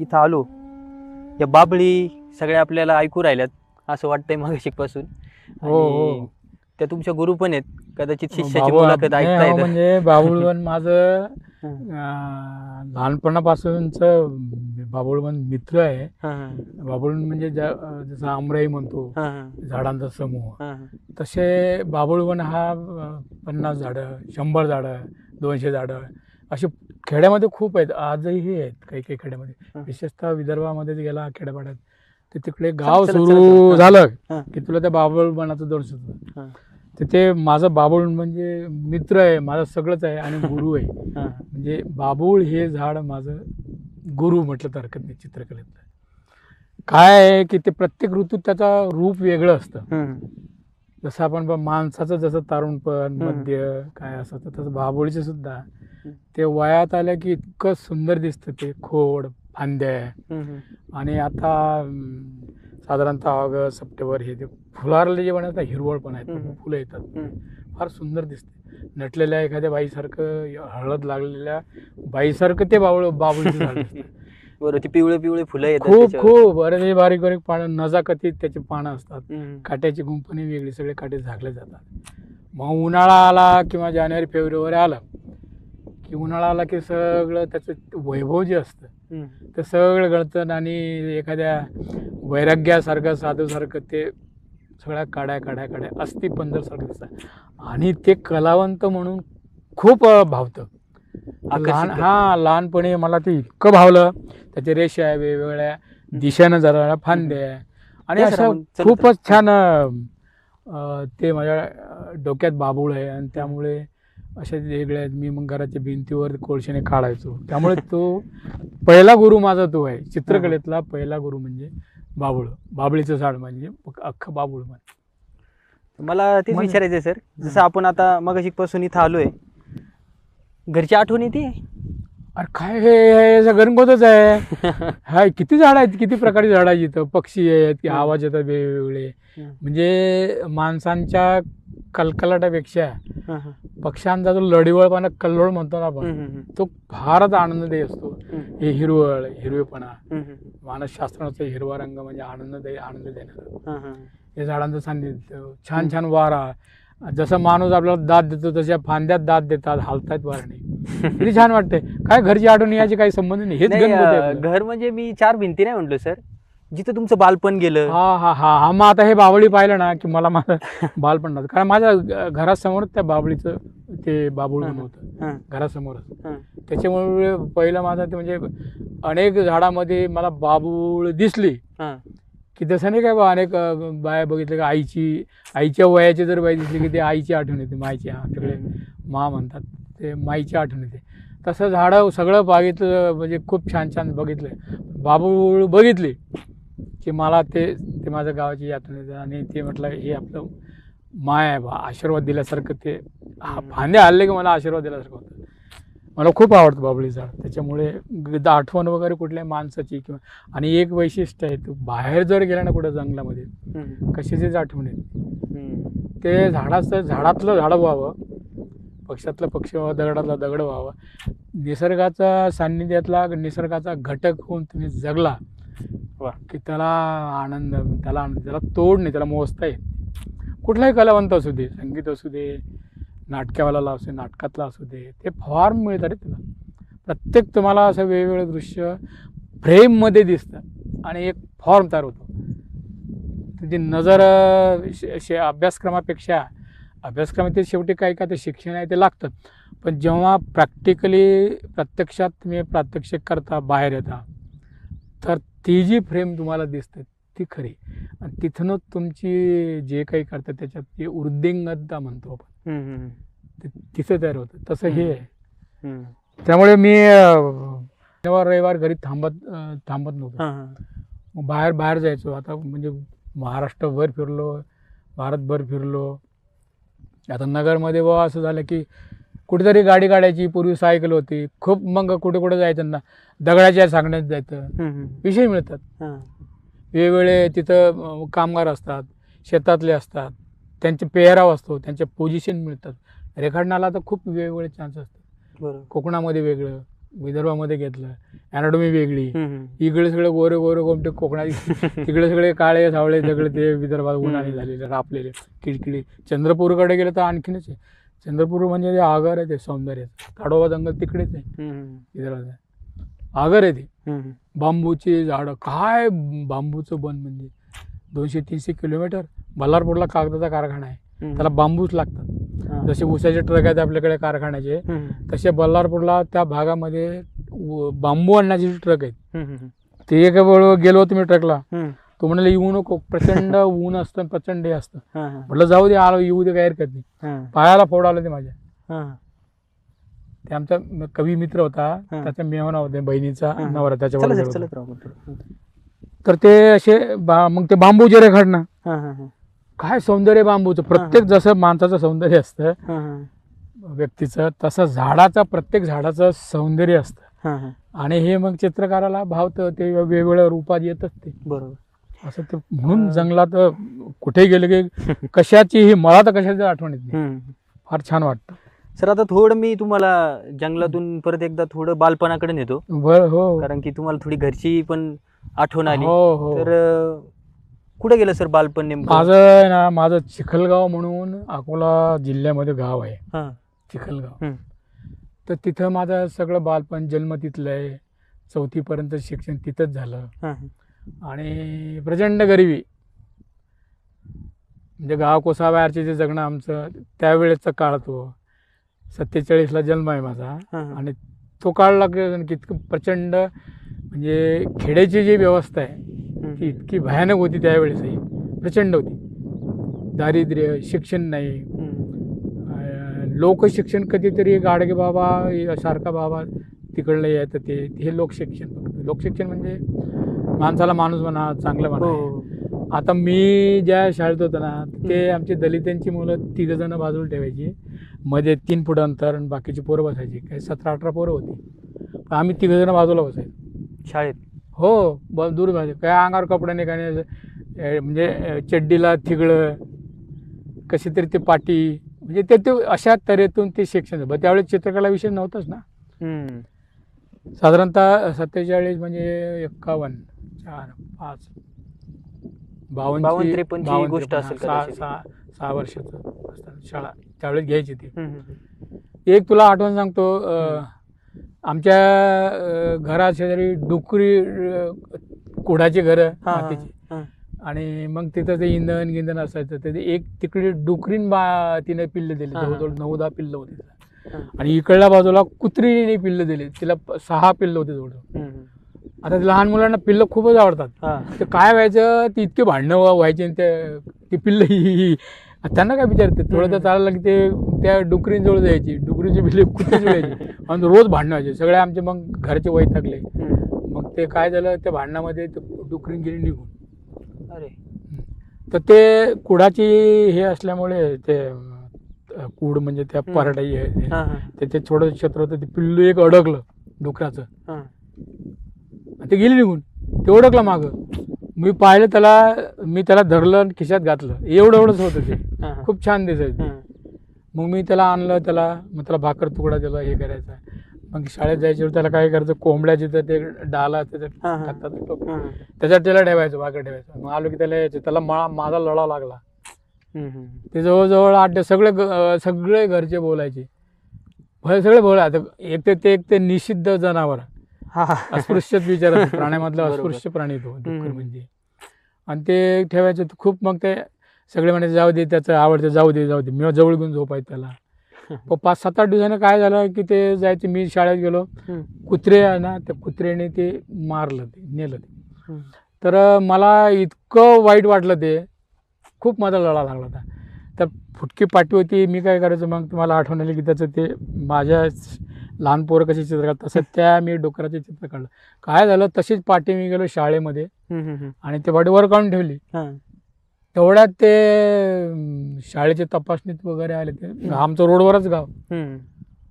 इथं आलो या बाबळी सगळ्या आपल्याला ऐकू राहिल्यात असं वाटतंय मग पासून हो, हो. त्या तुमच्या गुरु पण आहेत कदाचित शिष्याची बाबू- मुलाखत नाही, ऐकता हो, म्हणजे बाबुळवन माझं. अं, लहानपणापासूनच बाबुळवन मित्र आहे हां, हां. बाबुळवन म्हणजे ज्या- अं, जसं आमराई म्हणतो हां, हां. झाडांचा समूह हां, हां. तसे बाबुळवन हा अं, पन्नास झाडं शंभर झाडं दोनशे झाडं असे खेड्यामध्ये खूप आहेत आजही आहेत काही काही खेड्यामध्ये. विशेषतः विदर्भामध्ये गेला खेड्यापाड्यात तर तिकडे गाव सुरू. झालं. की तुला त्या बाबुळवनाचं दर्शन होतं हां. तर ते माझं बाबुळ म्हणजे मित्र आहे माझं सगळंच आहे आणि गुरु आहे. म्हणजे बाबूळ हे झाड माझं गुरु म्हटलं तर हरकत नाही चित्रकलेतलं काय आहे की ते प्रत्येक ऋतूत त्याचं रूप वेगळं असतं. जसं आपण ब- माणसाचं जसं तारुणपण. मध्य काय असतं तसं बाबोळीचं सुद्धा. ते वयात आलं की इतकं सुंदर दिसतं ते खोड फांद्या. आणि आता साधारणतः ऑगस्ट सप्टेंबर हे ते फुलारले जे म्हणतात हिरवळ पण आहेत. फुलं येतात. फार सुंदर दिसते नटलेल्या एखाद्या बाईसारखं हळद लागलेल्या बाईसारखं ते बाबळ ती पिवळे पिवळे फुलं येतात खूप त्याच्यावर. खूप बरेच बारीक बारीक पानं नजाकतीत त्याची पानं असतात. काट्याची गुंफणी वेगळी सगळे काटे झाकले जातात मग उन्हाळा आला किंवा जानेवारी फेब्रुवारी आला की उन्हाळा आला की सगळं त्याचं वैभव जे असतं. ते सगळं गळतं आणि एखाद्या वैराग्यासारखं साधूसारखं ते सगळ्या काड्या काड्या काड्या अस्थि पंजरसारखं दिसतं आणि ते कलावंत म्हणून खूप अं, भावतं लहान. हा लहानपणी मला ते इतकं भावलं. त्याचे रेषा आहे वेगवेगळ्या दिशेनं जरा फांदे आहे. आणि असं खूपच छान ते माझ्या डोक्यात बाबूळ आहे. आणि त्यामुळे असे वेगळे आहेत मी मग घराच्या भिंतीवर कोळशाने काढायचो. त्यामुळे तो पहिला गुरु माझा तो आहे. चित्रकलेतला पहिला गुरु म्हणजे बाबूळ. बाबळीचं झाड म्हणजे अख्खं बाबूळ म्हणजे मला तेच विचारायचंय सर. जसं आपण आता मग पासून इथं आलोय. घरची आठवण येते अरे काय हे हे सगळं गणगोतच आहे हाय किती झाड आहेत किती प्रकारची झाडं आहेत इथं पक्षी आहेत की. आवाज येतात वेगवेगळे. म्हणजे माणसांच्या कलकलाटापेक्षा. पक्ष्यांचा जो लढीवळपणा कल्लोळ म्हणतो ना आपण. तो फारच आनंददायी असतो हं. हिरवळ हिरवेपणा. मानसशास्त्राचा हिरवा रंग म्हणजे आनंददायी आनंद देणारा हं, झाडांचं सान्निध्य छान छान वारा जसं माणूस आपल्याला दात देतो तशा फांद्यात दात देतात हालतायत वारणे किती छान वाटते काय घरची आठवण याची काही संबंध नाही हेच. घर म्हणजे मी चार भिंती नाही म्हटलो सर जिथं तुमचं बालपण गेलं हा हा हा हा मग आता हे बावळी पाहिलं ना की मला माझं बालपण राहतं. कारण माझ्या घरासमोरच त्या बाबळीचं ते बाबुळ. होतं घरासमोरच हं. त्याच्यामुळे पहिलं माझं ते म्हणजे अनेक झाडामध्ये मला बाबूळ दिसली. की तसं नाही काय बा अनेक बाया बघितलं का आईची आईच्या वयाची जर बाई दिसली की ते आईची आठवण येते माईची आमच्याकडे मा म्हणतात ते माईची आठवण येते. तसं झाडं सगळं बघितलं म्हणजे खूप छान छान बघितलं बाबूळ बघितली की मला ते ते माझ्या गावाची आठवण येते आणि ते म्हटलं हे आपलं माय आहे बा आशीर्वाद दिल्यासारखं ते हा- फांदे हल्ले की मला आशीर्वाद दिल्यासारखं होतं. मला खूप आवडतं बाबळी झाड त्याच्यामुळे आठवण वगैरे कुठल्याही माणसाची किंवा आणि एक वैशिष्ट्य आहे तू बाहेर जर गेला ना कुठं जंगलामध्ये. कशाचीच आठवण येत. ते झाडाचं झाडातलं झाडं व्हावं पक्षातलं पक्ष व्हावं दगडातला दगड व्हावं निसर्गाचा सान्निध्यातला निसर्गाचा घटक होऊन तुम्ही जगला. की त्याला आनंद त्याला त्याला तोड नाही त्याला मोजता येत कुठलाही कलावंत असू दे संगीत असू दे नाटकावाला असू दे नाटकातला असू दे ते फॉर्म मिळतात रे तुला. प्रत्येक तुम्हाला असं वेगवेगळं दृश्य फ्रेममध्ये दिसतं आणि एक फॉर्म तयार होतो. तुझी नजर शे श- श- अभ्यासक्रमापेक्षा अभ्यासक्रमातील शेवटी काय का ते शिक्षण आहे ते लागतं. पण जेव्हा प्रॅक्टिकली प्रत्यक्षात तुम्ही प्रात्यक्षिक करता बाहेर येता तर ती जी फ्रेम तुम्हाला दिसते ती खरी. आणि तिथूनच तुमची जे काही करतात त्याच्यात ते उर्दिंगता म्हणतो आपण. ते तिथं तयार होतं. तसं हे आहे. त्यामुळे मी शनिवार रविवार घरी थांबत थांबत नव्हतो. बाहेर बाहेर जायचो. आता म्हणजे महाराष्ट्रभर फिरलो भारतभर फिरलो. आता नगरमध्ये बाबा असं झालं की कुठेतरी गाडी काढायची पूर्वी सायकल होती. खूप मग कुठे कुठे जायचं ना दगडाच्या सांगण्यात जायचं. विषय मिळतात. हं. वेगवेगळे तिथं कामगार असतात शेतातले असतात त्यांचे पेहराव असतो त्यांचे पोझिशन मिळतात. रेखाटनाला तर खूप वेगवेगळे चान्स असतात. कोकणामध्ये वेगळं विदर्भामध्ये घेतलं अॅनाटॉमी वेगळी. इकडे सगळे गोरे गोरे गोमटे कोकणात तिकडे सगळे काळे सावळे सगळे ते विदर्भात उन्हाने झालेले रापलेले किडकिडी. चंद्रपूरकडे गेलं तर आणखीनच आहे. चंद्रपूर म्हणजे आगर आहे ते सौंदर्य. ताडोबा जंगल तिकडेच आहे. विदर्भात. आगर आहे ते. बांबूची झाडं. काय बांबूचं बन म्हणजे? दोनशे तीनशे किलोमीटर. बल्लारपूरला कागदाचा कारखाना आहे. त्याला बांबूच लागतात. जसे ऊसाचे ट्रक आहेत आपल्याकडे कारखान्याचे तसे बल्लारपूरला त्या भागामध्ये बांबू आणण्याचे ट्रक आहेत ते एका वेळ गेलो होतो मी ट्रकला. तो म्हणाला येऊ नको. प्रचंड ऊन असतं प्रचंड हे असतं. म्हटलं जाऊ दे आलो. येऊ दे काय हरकत नाही. पायाला फोड आलं ते माझ्या. ते आमचा म- कवी मित्र होता हा. त्याचा मेहना होते बहिणीचा हा. नवरा त्याच्या चला बरोबर होता. तर ते असे बा- मग ते हा, हा, हा. काय सौंदर्य बांबूचं प्रत्येक जसं माणसाचं सौंदर्य असतं हा, हा. व्यक्तीचं तसं झाडाचं प्रत्येक झाडाचं सौंदर्य असतं हा, हा. आणि हे मग चित्रकाराला भावतं ते वेगवेगळ्या रूपात येतच ते बरोबर असं ते म्हणून जंगलात कुठे गेले की कशाची ही मला तर कशाची आठवण येत नाही हम्म. फार छान वाटतं सर आता थोडं मी तुम्हाला जंगलातून परत एकदा थोडं बालपणाकडे नेतो. बर हो. कारण की तुम्हाला थोडी घरची पण आठवण आली. हो हो. तर अं, कुठे गेलं सर बालपण नेमकं? माझं आहे ना माझं चिखलगाव म्हणून अकोला जिल्ह्यामध्ये गाव आहे. हा. चिखलगाव. हम्म. तर तिथं माझं सगळं बालपण जन्म तिथलं आहे. चौथीपर्यंत शिक्षण तिथंच झालं. हा, आणि प्रचंड गरिबी. म्हणजे गाव कोसाबाहेरचे जे जगणं आमचं त्यावेळेचा काळ तो. सत्तेचाळीसला जन्म आहे माझा. आणि तो काळ लागला इतकं प्रचंड म्हणजे खेड्याची जी व्यवस्था आहे ती. इतकी भयानक होती त्यावेळेसही प्रचंड होती. दारिद्र्य शिक्षण नाही. लोकशिक्षण कधीतरी गाडगे बाबा सारखा बाबा तिकडलं येतं ते. हे लोकशिक्षण लोकशिक्षण म्हणजे माणसाला माणूस म्हणा चांगलं म्हणा. हो. आता मी ज्या शाळेत होतो ना ते आमची दलितांची मुलं तिघ जण बाजूला ठेवायची. मध्ये तीन फूट अंतर आणि बाकीची पोरं बसायची. काही सतरा अठरा पोरं होती. पण आम्ही तिघ जण बाजूला बसायचो. शाळेत? हो ब दूर भाजी काय अंगावर कपडे नाही काय नाही. म्हणजे चड्डीला थिगळं कशी तरी ते पाटी. म्हणजे ते ते अशा तऱ्हेतून ते शिक्षण झालं. त्यावेळेस चित्रकला विषय नव्हताच ना. साधारणतः सत्तेचाळीस म्हणजे एक्कावन्न चार पाच. बावन्न बावन्न, त्रेपन्नची गोष्ट असेल सहा कदाचित. सहा सहा वर्षाचं शाळा त्यावेळेस घ्यायची ती. एक तुला आठवण सांगतो आमच्या घरा शेजारी डुकरी अं, कुडाची घरं हा, हा, मातीची हा. आणि मग तिथं ते इंधन गिंधन असायचं ते एक तिकडे डुकरीन बा तिने पिल्लं दिली हा, हा. जवळजवळ नऊ दहा पिल्लं होती हा. आणि इकडल्या बाजूला कुत्रीने पिल्लं दिली तिला सहा पिल्लं होती जवळजवळ. आता ते लहान मुलांना पिल्लं खूपच आवडतात हा. ते काय व्हायचं ती इतके भांडणं व्हा- व्हायचे आणि ते ती पिल्लं ही ही ही. त्यांना काय विचारते थोडं तर. चालायला की ते त्या डुकरींजवळ जायची डुकरीची पिल्ले कुत्रीच व्हायची आणि रोज भांडणं व्हायचे सगळे आमचे मग घरचे वैतागले हम्म. मग ते काय झालं त्या भांडणामध्ये ते डुकरीन गेली निघून अरे तर ते कुडाची हे असल्यामुळे ते अं, कूड म्हणजे त्या हम्म. पारडाई आहे हा, हा. छोटं क्षेत्र होतं ते पिल्लू एक अडकलं डुकराचं हा. ते गेली निघून. ते ओळखलं मागं. मी पाहिलं त्याला मी त्याला धरलं आणि खिशात घातलं. एवढं एवढंच होतं ते. खूप छान दिसायचं. मग मी त्याला आणलं त्याला मग त्याला भाकर तुकडा दिला हे करायचा. मग शाळेत जायच्या वेळी त्याला काय करायचं कोंबड्याचे तर ते डाला त्याच्यात. त्याच्यात त्याला ठेवायचं भाकर ठेवायचं. मग आलो की त्याला यायचं. त्याला मा माझा लढा लागला. ते जवळजवळ आठ सगळे सगळे घरचे बोलायचे. सगळे बोला आता एक ते ते एक ते निषिद्ध जनावर. हा, हा. अस्पृश्य विचार प्राण्यामधला. अस्पृश्य प्राणी तो डुक्कर. म्हणजे आणि ते ठेवायचं खूप मग ते सगळे म्हणायचे जाऊ दे त्याचं आवडतं जाऊ दे जाऊ दे मी जवळ घेऊन झोपायचं त्याला पाच सात आठ दिवसानं काय झालं की ते जायचे मी शाळेत गेलो. कुत्रे आहे ना त्या कुत्र्याने ते मारलं ते नेलं ते. तर मला इतकं वाईट वाटलं ते खूप माझा लढा लागला होता तर फुटकी पाटी होती मी काय करायचं मग तुम्हाला आठवण आली की त्याचं ते माझ्या लहान पोरं कशी चित्र काढतात तसं त्या मी डोकराचे चित्र काढलं काय झालं तशीच पाटी मी गेलो शाळेमध्ये. आणि ते वर काढून ठेवली हा. तेवढ्यात ते शाळेचे तपासणीत वगैरे आले ते आमचं रोडवरच गाव.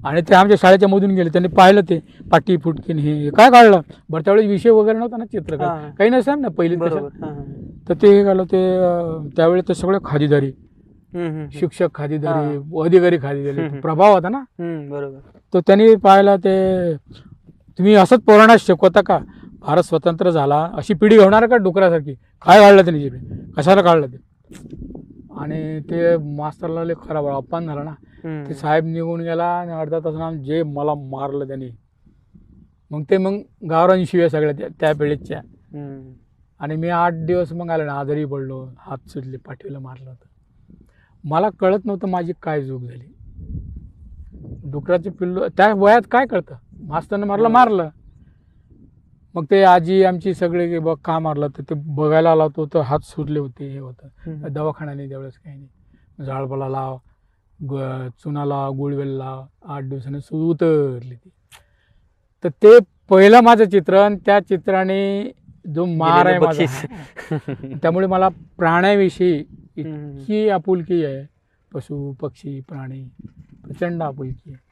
आणि ते आमच्या शाळेच्या मधून गेले त्यांनी पाहिलं ते पाटी फुटकीन हे काय काढलं बरं त्यावेळेस विषय वगैरे नव्हता ना चित्र. काही नसतं ना पहिली. तर ते हे घालं ते अं, त्यावेळेस ते सगळे खादीदारी. शिक्षक खादीदारी अधिकारी खादीदारी. प्रभाव होता ना? बरोबर. तो त्यांनी पाहिलं ते तुम्ही असंच पोरांना शिकवता का? भारत स्वतंत्र झाला. अशी पिढी होणार का डुकरासारखी? काय काढलं ते निजे कशाला काढलं ते? आणि ते मास्तरला खराब अपमान झाला ना. ते साहेब निघून गेला आणि अर्धा तासानं जे मला मारलं त्यांनी. मग ते मग गावरान शिव्या सगळ्या त्या- पिढीच्या. आणि मी आठ दिवस मग आलो ना आजारी पडलो. हात सुटले पाठीला मारलं होतं. मला कळत नव्हतं माझी काय चूक झाली डुकराचे पिल्लू त्या वयात काय कळतं मास्तरनं मारलं मारलं मग ते आजी आमची सगळे बघ का मारलं तर ते बघायला आला होतो तर हात सुटले होते हे होतं हम्म. दवाखाना नाही त्यावेळेस काही नाही झाडपाला लाव ग चुना लाव गुळवेल लाव आठ दिवसाने सु उतरली ती तर ते पहिलं माझं चित्र आणि त्या चित्राने जो मार आहे माझा. त्यामुळे मला प्राण्याविषयी. इतकी आपुलकी आहे पशु पक्षी प्राणी प्रचंड आपुलकी आहे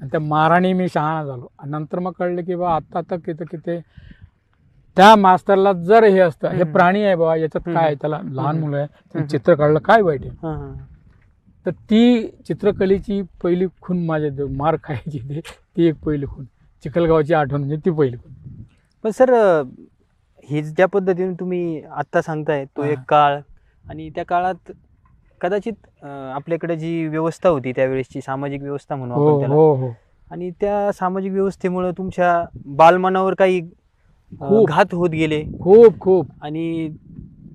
आणि त्या माराने मी शहाणा झालो आणि नंतर मग कळलं की बा आता आता किती किती त्या मास्तरला जर हे असतं हे. प्राणी आहे बाबा याच्यात काय आहे त्याला लहान. मुलं आहे. चित्र काढलं काय वाईट आहे. तर ती चित्रकलेची पहिली खून माझ्या मार खायची ते ती एक पहिली खून चिखलगावची आठवण म्हणजे ती पहिली खून पण सर हे ज्या पद्धतीने तुम्ही आत्ता सांगताय तो. एक काळ आणि त्या काळात कदाचित अं, आपल्याकडे जी व्यवस्था होती त्यावेळेसची सामाजिक व्यवस्था म्हणू हो आपण त्याला. हो हो. आणि त्या सामाजिक व्यवस्थेमुळे तुमच्या बालमनावर काही अं, खूप. घात होत गेले. खूप खूप. आणि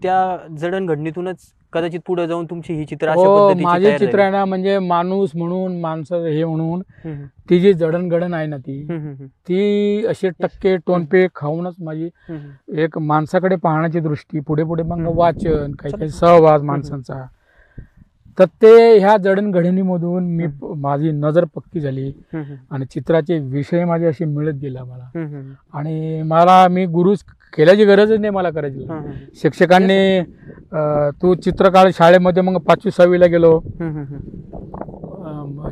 त्या जडणघडणीतूनच कदाचित पुढे जाऊन तुमची ही चित्र अशा हो पद्धतीची माझे तयार चित्र. आहे ना म्हणजे माणूस म्हणून माणसं हे म्हणून हम्म, ती जी जडणघडण आहे ना ती हम्म, हम्म, हम्म, ती असे टक्के टोनपे खाऊनच माझी हम्म. एक माणसाकडे पाहण्याची दृष्टी पुढे पुढे मग हम्म. वाचन काही काही सहवास माणसांचा. तर ते ह्या जडणघडणीमधून मी माझी नजर पक्की झाली. आणि चित्राचे विषय माझे असे मिळत गेला मला. आणि मला मी गुरु केल्याची गरजच नाही मला करायची. शिक्षकांनी तू चित्र काढ शाळेमध्ये मग पाचवी सहावीला गेलो.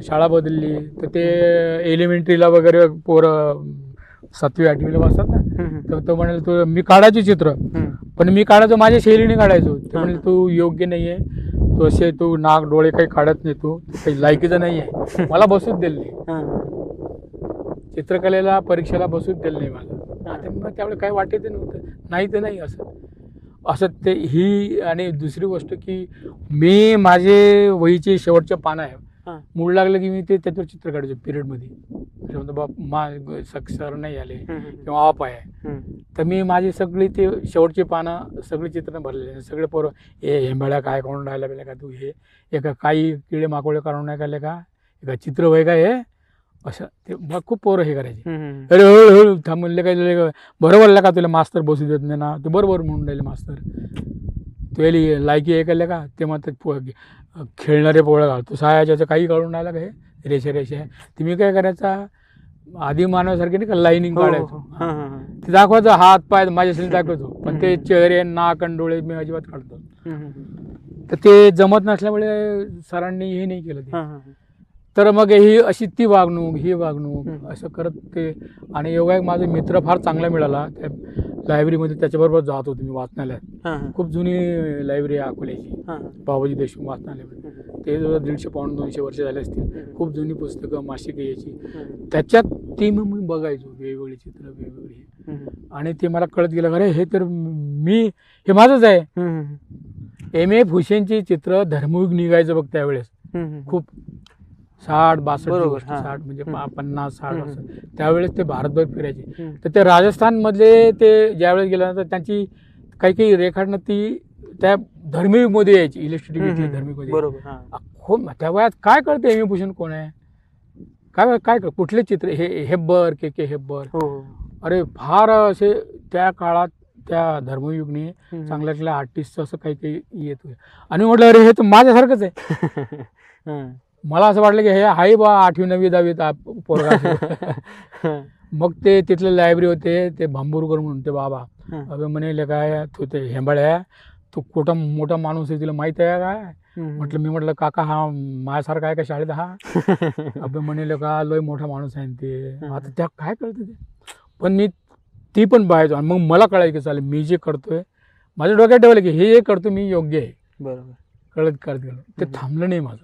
शाळा बदलली. तर ते एलिमेंटरीला वगैरे पोरं सातवी आठवीला बसतात ना. तर तो म्हणाल तू मी काढायची चित्र. पण मी काढायचो माझ्या शैलीने काढायचो. ते. म्हणाले तू योग्य नाहीये. तू असे तू नाक डोळे काही काढत नाही तू? तू काही लायकीचं नाहीये मला बसूच दिलं नाही. चित्रकलेला परीक्षेला बसूच दिलं नाही मला. आता मग त्यावेळेस काही वाटत नव्हतं. नाही तर नाही असं. असं ते ही आणि दुसरी गोष्ट की मी माझे वहीचे शेवटचे पानं आहे. मूड लागलं की मी ते त्याच्यावर चित्र काढायचो पिरियडमध्ये समजा बाप मा सर नाही आले किंवा ऑफ आहे. तर मी माझी सगळी ते शेवटची पानं सगळी चित्र भरलेली. सगळे पोरं ए हेंबाळ्या काय काढून राहिला बेला का तू? हे एका काही किडे माकोळे काढून नाही काढले का? एका चित्र वय का हे? असं ते मग खूप पोरं हे करायचे. अरे हळू हळू थांब म्हणले काय तुला बरोबर का तुला मास्तर बसू देत नाही ना? ते बरोबर म्हणून राहिले मास्तर. तुला लायकी हे केलं का? ते मग ते पो- खेळणारे पोळं घालतो सहायच्याचं काही काढून राहिला का हे? रेषा रेषा. ते मी काय करायचा? आधी मानवासारखे नाही का लाईनिंग हो, हो, काढायचो. हो. ते दाखवायचं हात पाय माझ्या शरीर दाखवायचो. पण ते चेहरे नाक आणि डोळे मी अजिबात काढतो तर ते जमत नसल्यामुळे सरांनी हे नाही केलं ते. हा, हा, हा. तर मग ही अशी ती वागणूक ही वागणूक. असं करत ते. आणि योगा एक माझा मित्र फार चांगला मिळाला. त्या लायब्ररीमध्ये त्याच्याबरोबर जात होतो मी वाचनालयात. खूप जुनी लायब्ररी आहे अकोल्याची. बाबाजी देशमुख वाचनालय. ते जवळ दीडशे पाऊण दोनशे वर्ष झाले असतील. खूप जुनी पुस्तकं मासिकं याची. त्याच्यात ती मग मी बघायचो. वेगवेगळी चित्र वेगवेगळी. आणि ते मला कळत गेलं अरे हे तर मी हे माझंच आहे. एम एफ हुसेनची चित्र धर्मयुग निघायचं बघ त्यावेळेस. खूप साठ बासष्ट बरोबर, गोष्टी, हा. साठ म्हणजे. पा- पन्नास साठ हम्म. असं त्यावेळेस ते भारतभर फिरायचे हम्म. तर ते राजस्थानमधले ते ज्यावेळेस गेल्यानंतर त्यांची काही काही रेखाटनं ती त्या धर्मयुगमध्ये यायची इलेक्ट्रिसिटी. धर्मयुगमध्ये बरोबर हा. त्या वयात काय कळते एम भूषण कोण आहे काय काय कळ- कुठले चित्र हे हेब्बर के के हेब्बर हो हो. अरे फार असे त्या काळात त्या धर्मयुगने हम्म. चांगल्या चांगल्या आर्टिस्ट असं काही काही येत होते आणि म्हटलं अरे हे तर माझ्यासारखंच आहे हा. मला असं वाटलं की हे आहे बा आठवी नववी दहावीत आप- पोरगा. मग ते तिथले लायब्ररी होते ते भांबूरकर म्हणून ते बाबा. अबे म्हणे काय तू ते हेंबाळ्या तू कुठं मोठा माणूस आहे तुला माहीत आहे काय. म्हटलं मी म्हटलं काका हा माझ्यासारखा आहे का शाळेत? हा. अबे म्हणे का लय मोठा माणूस आहे ते. आता त्या काय कळतं ते? पण मी ती पण पाहायचो आणि मग मला कळायचं की चालेल मी जे करतोय माझ्या डोक्यात ठेवलं की हे करतो मी योग्य आहे. बरोबर. कळत करत गेलो. ते. थांबलं नाही माझं.